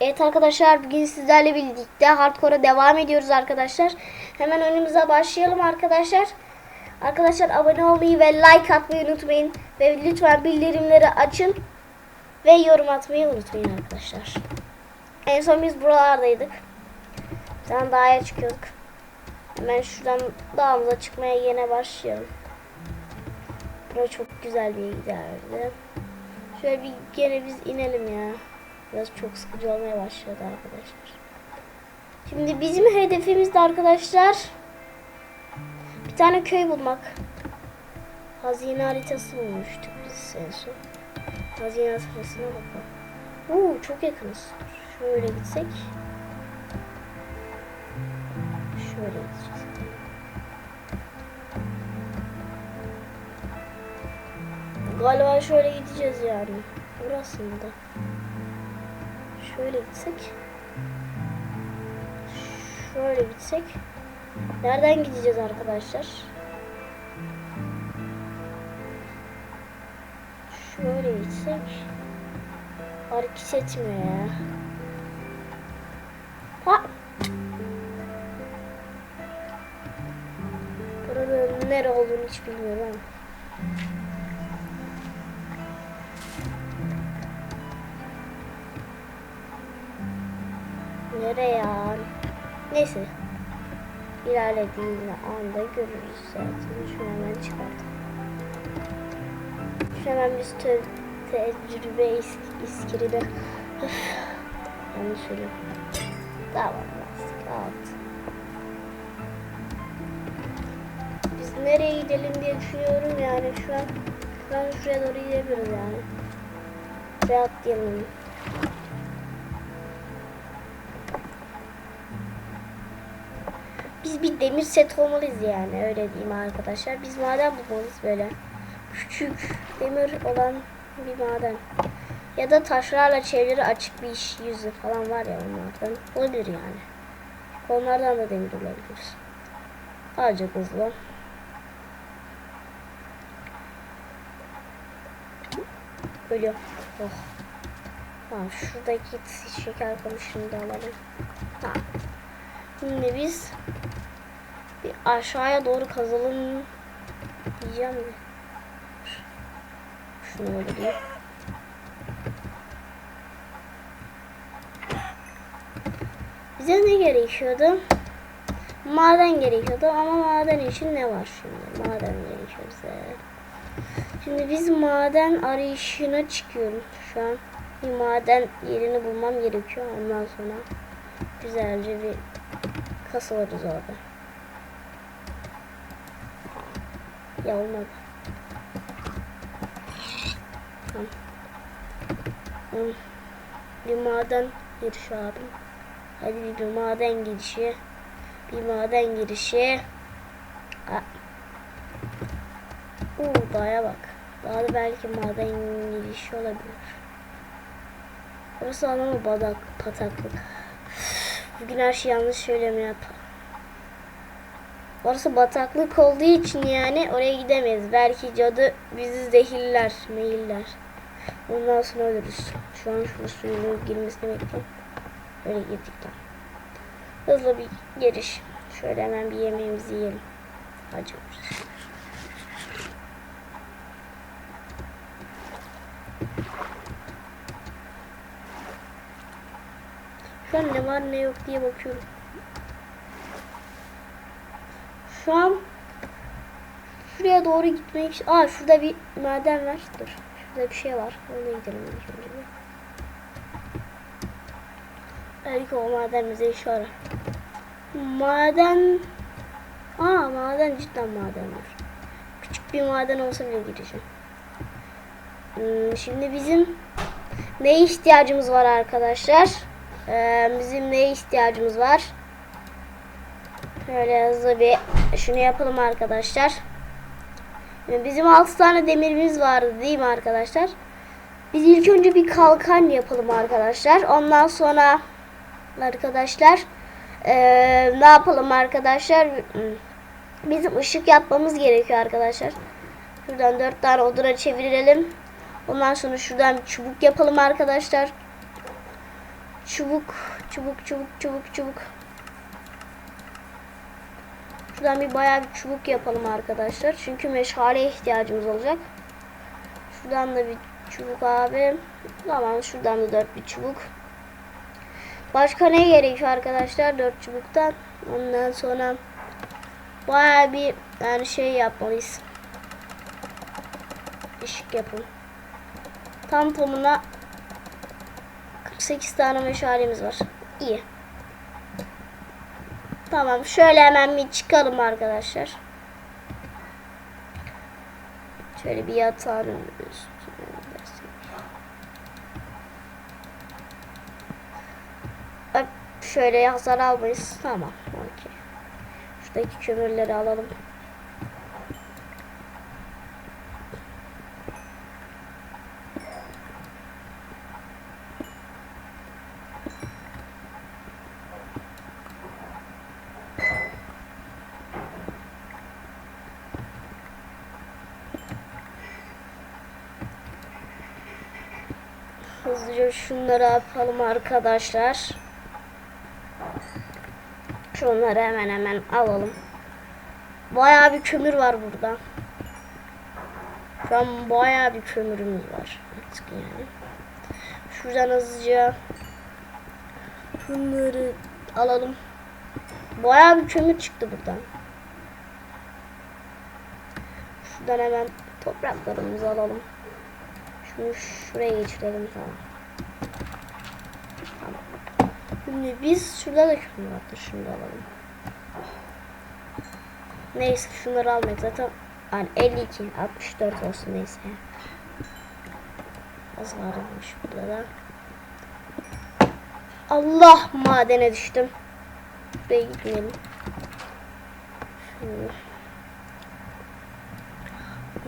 Evet arkadaşlar bugün sizlerle birlikte hardcore'a devam ediyoruz arkadaşlar. Hemen önümüze başlayalım arkadaşlar. Arkadaşlar abone olmayı ve like atmayı unutmayın. Ve lütfen bildirimleri açın. Ve yorum atmayı unutmayın arkadaşlar. En son biz buralardaydık. Bir tane dağa çıkıyorduk. Hemen şuradan dağımıza çıkmaya yine başlayalım. Burası çok güzel bir yerdi. Şöyle bir gene biz inelim ya. Biraz çok sıkıcı olmaya başladı arkadaşlar. Şimdi bizim hedefimiz de arkadaşlar bir tane köy bulmak. Hazine haritası bulmuştuk biz en son. Hazine haritasına bakalım. Oo, çok yakınız. Şöyle gitsek. Şöyle gideceğiz. Galiba şöyle gideceğiz yani. Burası mı da? Şöyle gitsek. Şöyle gitsek. Nereden gideceğiz arkadaşlar? Şöyle gitsek. Hareket etmiyor ya. Ha! Buranın nere olduğunu hiç bilmiyorum ama. Neyse. İlerlediğinde anda görürüz zaten. Şunu hemen çıkartalım. Şunu hemen biz te tecrübe is iskiride. Yanlış söyledim. Tamam. Kaldı. Biz nereye gidelim diye düşünüyorum yani şu an. Ben şuraya doğru gidebiliriz yani. Ve Biz bir demir set olmalıyız yani öyle diyeyim arkadaşlar. Biz maden bulmalıyız böyle. Küçük demir olan bir maden. Ya da taşlarla çevrili açık bir iş yüzü falan var ya onlardan. Olabilir yani. Onlardan da demir bulabiliriz. Azıcık hızlı. Ölüyor. Oh. Tamam şuradaki şeker kamışını da alalım. Tamam. Şimdi biz aşağıya doğru kazalım diyeceğim de. Şunu öldüreyim. Bize ne gerekiyordu? Maden gerekiyordu ama maden için ne var şimdi? Maden gerekiyor bize. Şimdi biz maden arayışına çıkıyoruz şu an. Bir maden yerini bulmam gerekiyor ondan sonra güzelce bir kasılırız orada. Ya olmadı. Tamam. Bir maden girişi abi. Hadi bir, maden girişi. Bir maden girişi. Aa. Oo, dağa bak. Dağda belki maden girişi olabilir. Burası ama badak, pataklık. Bugün her şey yanlış söylemiyor. Orası bataklık olduğu için yani oraya gidemeyiz. Belki cadı bizi zehirler, meyiller. Ondan sonra ölürüz. Şu an şu suyun girmesini bekliyorum. Öyle girdik tamam. Hızlı bir giriş. Şöyle hemen bir yemeğimizi yiyelim. Acımız. Şu an ne var ne yok diye bakıyorum. Şu an şuraya doğru gitmek Aa şurada bir maden var. Dur. Şurada bir şey var. Ona gidelim önce. bir. Belki o maden bize iş yarar. Maden Aa maden cidden maden var. Küçük bir maden olsa bile gireceğim. Hmm, şimdi bizim ne ihtiyacımız var arkadaşlar? Ee, bizim neye ihtiyacımız var? Şöyle hızlı bir şunu yapalım arkadaşlar. Bizim 6 tane demirimiz vardı değil mi arkadaşlar? Biz ilk önce bir kalkan yapalım arkadaşlar. Ondan sonra arkadaşlar ee, ne yapalım arkadaşlar? Bizim ışık yapmamız gerekiyor arkadaşlar. Şuradan 4 tane oduna çevirelim. Ondan sonra şuradan çubuk yapalım arkadaşlar. Çubuk, çubuk, çubuk, çubuk, çubuk. Şuradan bir bayağı bir çubuk yapalım arkadaşlar. Çünkü meşale ihtiyacımız olacak. Şuradan da bir çubuk abi. Tamam şuradan da dört bir çubuk. Başka ne gerekiyor arkadaşlar? Dört çubuktan. Ondan sonra bayağı bir yani şey yapmalıyız. Işık yapın. Tam tamına 48 tane meşalemiz var. İyi. Tamam şöyle hemen bir çıkalım arkadaşlar. Şöyle bir yatağın üstüne şöyle hasar almayız. Tamam. Okey. Şuradaki kömürleri alalım. Hızlıca şunları yapalım arkadaşlar. Şunları hemen hemen alalım. Bayağı bir kömür var burada. Şu an bayağı bir kömürümüz var. Artık yani. Şuradan hızlıca şunları alalım. Bayağı bir kömür çıktı buradan. Şuradan hemen topraklarımızı alalım. Şunu şuraya geçirelim tamam. Tamam. Şimdi biz şurada da kömür vardı. Şunu da alalım. Neyse şunları almayız zaten. Yani 52, 64 olsun neyse. Az varmış burada da. Allah madene düştüm. Buraya gitmeyelim. Şunu.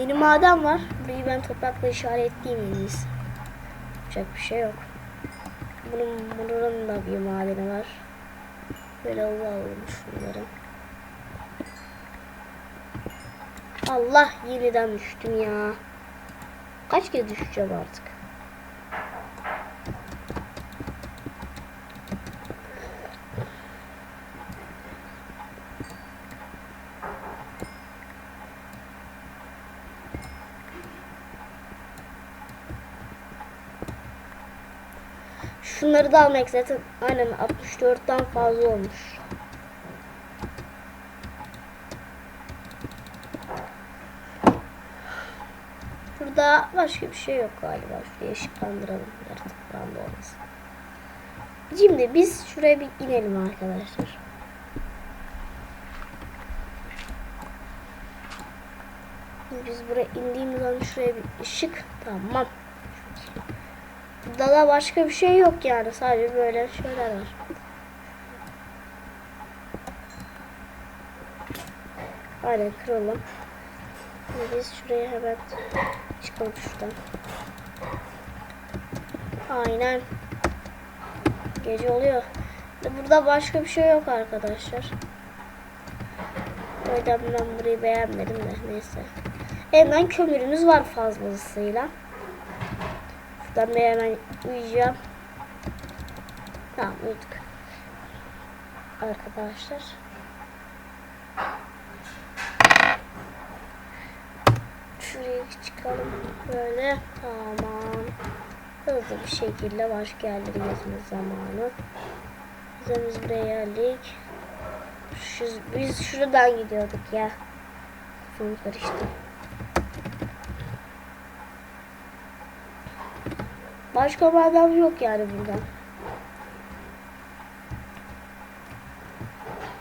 Yeni maden var. Burayı ben toprakla işaretleyeyim en. Yapacak bir şey yok. Bunun, bunun da bir madeni var. Böyle alalım şunları. Allah yeniden düştüm ya. Kaç kez düşeceğim artık. Şunları da almak zaten aynen 64'ten fazla olmuş. Burada başka bir şey yok galiba. Şuraya ışıklandıralım. Yaratık falan da olmasın. Şimdi biz şuraya bir inelim arkadaşlar. Biz buraya indiğimiz an şuraya bir ışık. Tamam. Burada da başka bir şey yok yani. Sadece böyle şeyler var. Aynen kıralım. Biz şuraya hemen çıkalım şuradan. Aynen. Gece oluyor. Burada başka bir şey yok arkadaşlar. O yüzden ben burayı beğenmedim de neyse. Hemen kömürümüz var fazlasıyla. Şuradan bir hemen uyuyacağım. Tamam uyuduk. Arkadaşlar. Şuraya çıkalım. Böyle. Tamam. Hızlı bir şekilde başka yerlere gezme zamanı. Buraya geldik. Şu, biz şuradan gidiyorduk ya. Kafam karıştı. Başka maden yok yani buradan.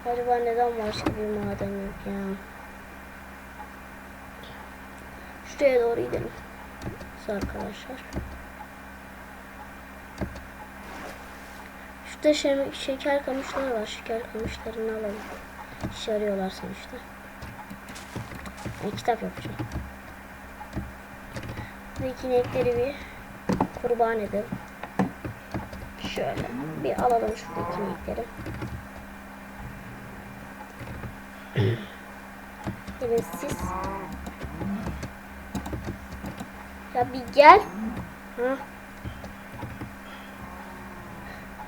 Acaba neden başka bir maden yok ya? Şuraya doğru gidelim. Arkadaşlar. Şurada şeker, şeker kamışları var. Şeker kamışlarını alalım. İşe arıyorlar sonuçta. Ben kitap yapacağım. Buradaki inekleri bir kurban edelim. Şöyle bir alalım şuradaki inekleri. Evet siz. Ya bir gel. Ha.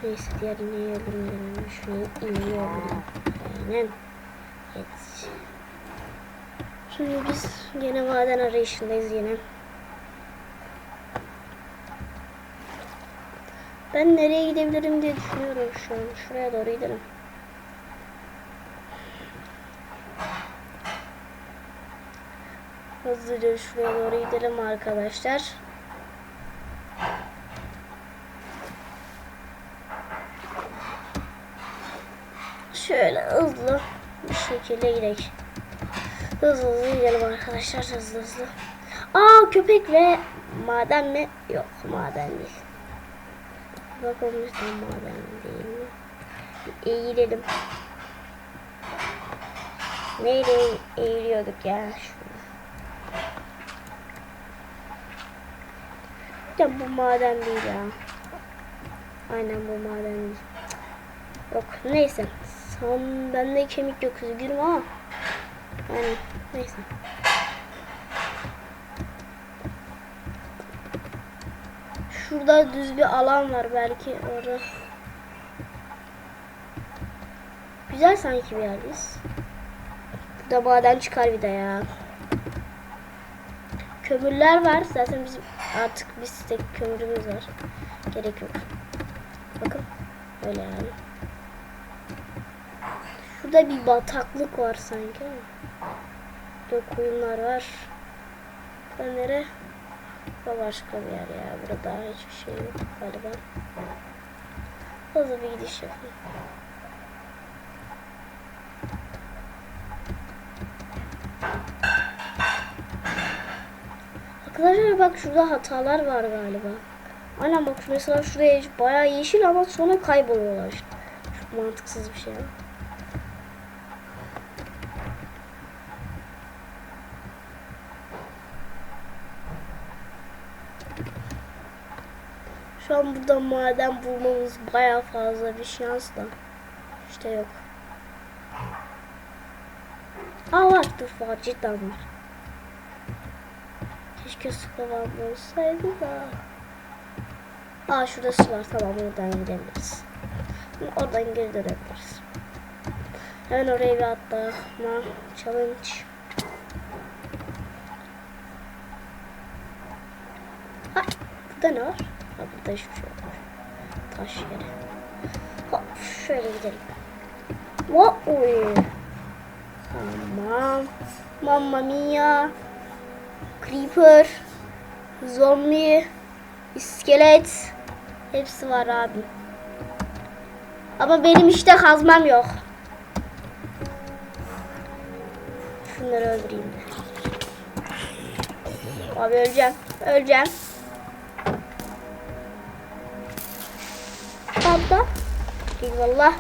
Neyse diğerini öldürmeyelim. Şunu öldürelim. Aynen. Evet. Şimdi biz yine maden arayışındayız yine. Ben nereye gidebilirim diye düşünüyorum şu an. Şuraya doğru gidelim. Hızlıca şuraya doğru gidelim arkadaşlar. Şöyle hızlı bir şekilde gidelim. Hızlı hızlı gidelim arkadaşlar hızlı hızlı. Aa köpek ve maden mi? Yok maden değil. Bakalım lütfen maden değil mi? Eğilelim. Neyle eğiliyorduk ya? Şurada. Ya bu maden değil ya. Aynen bu maden değil. Yok neyse. Son bende kemik yok üzgünüm ama. Yani neyse. Şurada düz bir alan var belki orada. Güzel sanki bir yerdeyiz. Burada maden çıkar bir de ya. Kömürler var. Zaten bizim artık bir tek kömürümüz var. Gerek yok. Bakın. Öyle yani. Şurada bir bataklık var sanki. Burada koyunlar var. Burada nere? Burada başka bir yer ya. Burada hiçbir şey yok galiba. Hızlı bir gidiş yapayım. Arkadaşlar bak şurada hatalar var galiba. Aynen bak mesela şuraya bayağı yeşil ama sonra kayboluyorlar. Çok mantıksız bir şey. Şu an burada maden bulmamız bayağı fazla bir şans da. İşte yok. Aa var var cidden var. Keşke su kovan olsaydı da. Aa şurada su var tamam oradan gidebiliriz. Oradan geri dönebiliriz. Hemen oraya bir atlama challenge. Ha, burada ne var? Hiçbir şey. Taş yeri. Hop şöyle gidelim. Oy. Tamam. Mamma mia. Creeper. Zombi. iskelet. Hepsi var abi. Ama benim işte kazmam yok. Şunları öldüreyim. Abi öleceğim. Öleceğim. Abla. Eyvallah.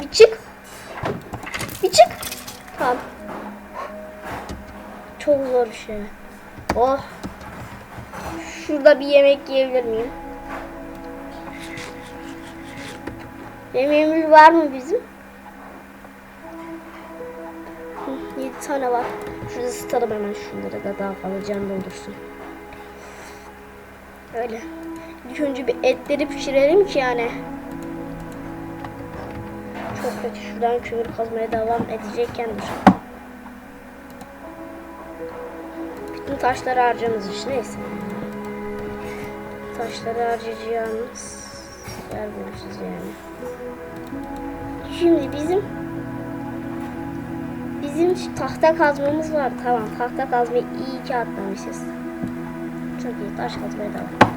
Bir çık. Bir çık. Tamam. Çok zor bir şey. Oh. Şurada bir yemek yiyebilir miyim? Yemeğimiz var mı bizim? Hı, 7 tane var. Şurada ısıtalım hemen şunları da daha fazla can doldursun. Öyle. İlk önce bir etleri pişirelim ki yani. Çok kötü. Şuradan kömür kazmaya devam edecekken dur. Bütün taşları harcamış işte neyse. Taşları harcayacağımız yer bulmuşuz yani. Şimdi bizim bizim tahta kazmamız var. Tamam tahta kazmayı iyi ki atlamışız. Çok iyi taş kazmaya devam.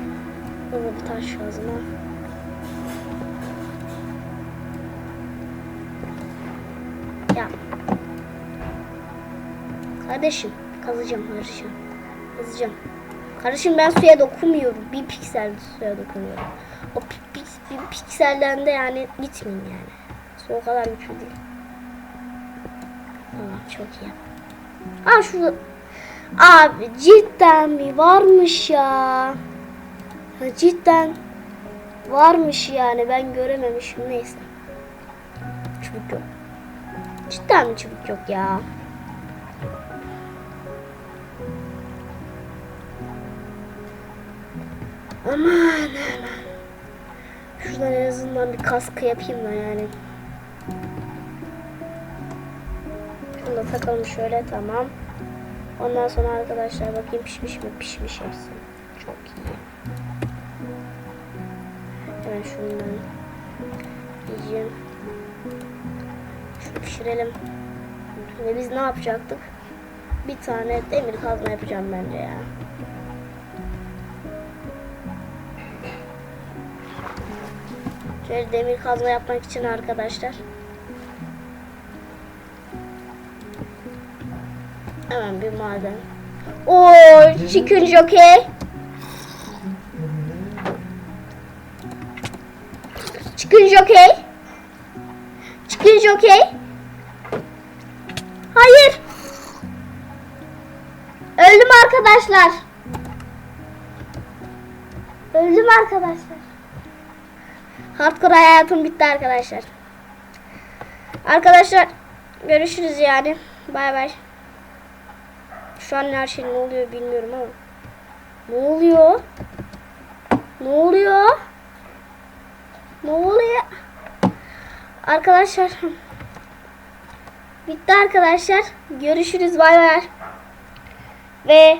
Burada bir taş kazma. Ya. Kardeşim kazacağım kardeşim. Kazacağım. Kardeşim ben suya dokunmuyorum. Bir piksel suya dokunuyorum. O pi- pi- bir pikselden de yani gitmeyin yani. Su o kadar güçlü değil. Çok iyi. Aa şurada. Abi cidden mi varmış ya? Ha, cidden varmış yani ben görememişim neyse. Çubuk yok. Cidden mi çubuk yok ya? Aman. Şuradan en azından bir kaskı yapayım da yani. Şunu da takalım şöyle tamam. Ondan sonra arkadaşlar bakayım pişmiş mi? Pişmiş hepsi. Çok iyi. Hemen şundan yiyeceğim. Şunu pişirelim. Ve biz ne yapacaktık? Bir tane demir kazma yapacağım bence ya. Şöyle demir kazma yapmak için arkadaşlar. Hemen bir maden. Oo, chicken jockey. Chicken jockey. Chicken jockey. Hayır. Öldüm arkadaşlar. Öldüm arkadaşlar. Hardcore hayatım bitti arkadaşlar. Arkadaşlar görüşürüz yani. Bay bay. Şu an her şey ne oluyor bilmiyorum ama. Ne oluyor? Ne oluyor? Ne oluyor? Arkadaşlar. Bitti arkadaşlar. Görüşürüz. Bay bay. Ve